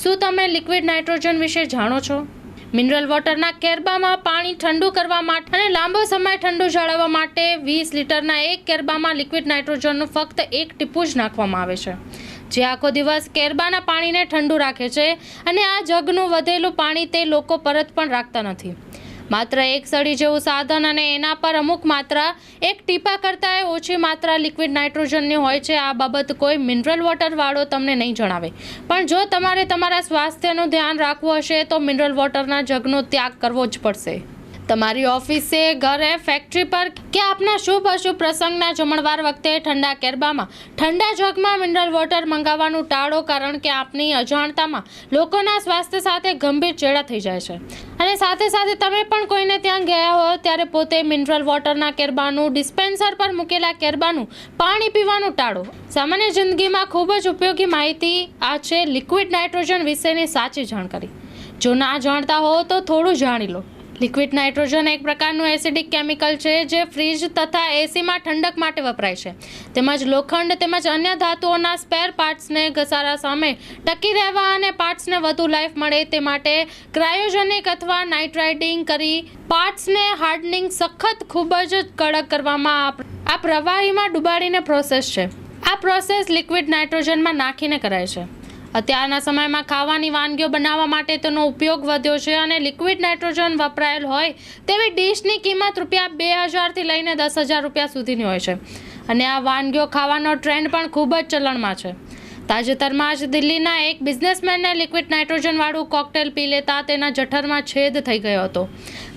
શું તમે liquid nitrogen વિશે જાણો છો? મિનરલ વોટરના કેરબામાં પાણી ઠંડુ કરવા માટે અને લાંબો સમય ઠંડુ જાળવવા માટે વીસ લીટરના એક કેરબામાં લિક્વિડ નાઇટ્રોજનનું ફક્ત એક ટીપું જ નાખવામાં આવે છે. જે આખો દિવસ કેરબાના પાણીને ઠંડુ રાખે છે અને આ જગનું વધેલું પાણી તે લોકો પરત પણ રાખતા નથી. માત્ર એક સળી જેવું સાધન અને એના પર અમુક માત્રા, એક ટીપા કરતાં ઓછી માત્રા લિક્વિડ નાઇટ્રોજનની હોય છે. આ બાબત કોઈ મિનરલ વોટર વાળો તમને નહીં જણાવે. પણ જો તમારે તમારા સ્વાસ્થ્યનું ધ્યાન રાખવું હશે, તો મિનરલ વોટરના જગનો ત્યાગ કરવો જ પડશે. તમારી ઓફિસે, ઘરે ફેક્ટરી પર કે આપના શુભ અશુભ પ્રસંગના જમણવાર વખતે ઠંડા કેરબામાં? ઠંડા જગમાં મિનરલ વોટર મંગાવવાનું ટાળો કારણ કે આપની અજાણતામાં લોકોના સ્વાસ્થ્ય સાથે ગંભીર ચેડા થઈ જાય છે. અને સાથે સાથે તમે પણ કોઈને ત્યાં ગયા હો ત્યારે પોતે મિનરલ વોટરના કેરબાનું ડિસ્પેન્સર પર મૂકેલા કેરબાનું પાણી પીવાનું ટાળો. સામાન્ય જિંદગીમાં ખૂબ જ ઉપયોગી માહિતી આ છે લિક્વિડ નાઇટ્રોજન વિશેની સાચી જાણકારી. જો ના જાણતા હો તો થોડું જાણી લો. લિક્વિડ નાઇટ્રોજન એક પ્રકારનું એસિડિક કેમિકલ છે જે ફ્રીજ તથા એસીમાં ઠંડક માટે વપરાય છે. તેમજ લોખંડ તેમજ અન્ય ધાતુઓના સ્પેર પાર્ટ્સને ઘસારા સામે ટકી રહેવા અને પાર્ટ્સને વધુ લાઈફ મળે તે માટે ક્રાયોજેનિક અથવા નાઇટ્રાઇડિંગ કરી પાર્ટ્સને હાર્ડનિંગ સખત ખૂબ જ કડક કરવામાં આ- પ્રવાહીમાં ડુબાડીને પ્રોસેસ છે. આ પ્રોસેસ લિક્વિડ નાઇટ્રોજનમાં નાખીને કરાય છે. અત્યારના સમયમાં ખાવાની વાનગીઓ બનાવવા માટે તેનો ઉપયોગ વધ્યો છે અને લિક્વિડ નાઇટ્રોજન વપરાયેલ હોય તેવી ડીશની કિંમત રૂપિયા બે હજારથી લઈને દસ હજાર રૂપિયા સુધીની હોય છે. અને આ વાનગીઓ ખાવાનો ટ્રેન્ડ પણ ખૂબ જ ચલણમાં છે. તાજેતરમાં જ દિલ્હીના એક બિઝનેસમેનને લિક્વિડ નાઇટ્રોજનવાળું કોકટેલ પી લેતા તેના જઠરમાં છેદ થઈ ગયો હતો.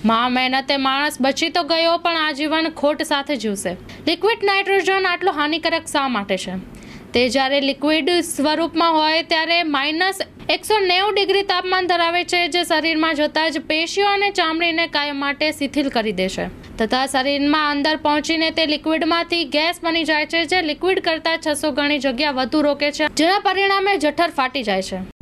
મહા મહેનતે માણસ બચી તો ગયો, પણ આજીવન ખોટ સાથે જીવશે. લિક્વિડ નાઇટ્રોજન આટલો હાનિકારક શા માટે છે? તે જ્યારે લિક્વિડ સ્વરૂપમાં હોય ત્યારે માઇનસ એકસો નેવું ડિગ્રી તાપમાન ધરાવે છે, જે શરીરમાં જતાં જ પેશીઓ અને ચામડીને કાયમ માટે શિથિલ કરી દેશે તથા શરીરમાં અંદર પહોંચીને તે લિક્વિડમાંથી ગેસ બની જાય છે, જે લિક્વિડ કરતાં છસો ગણી જગ્યા વધુ રોકે છે, જેના પરિણામે જઠર ફાટી જાય છે.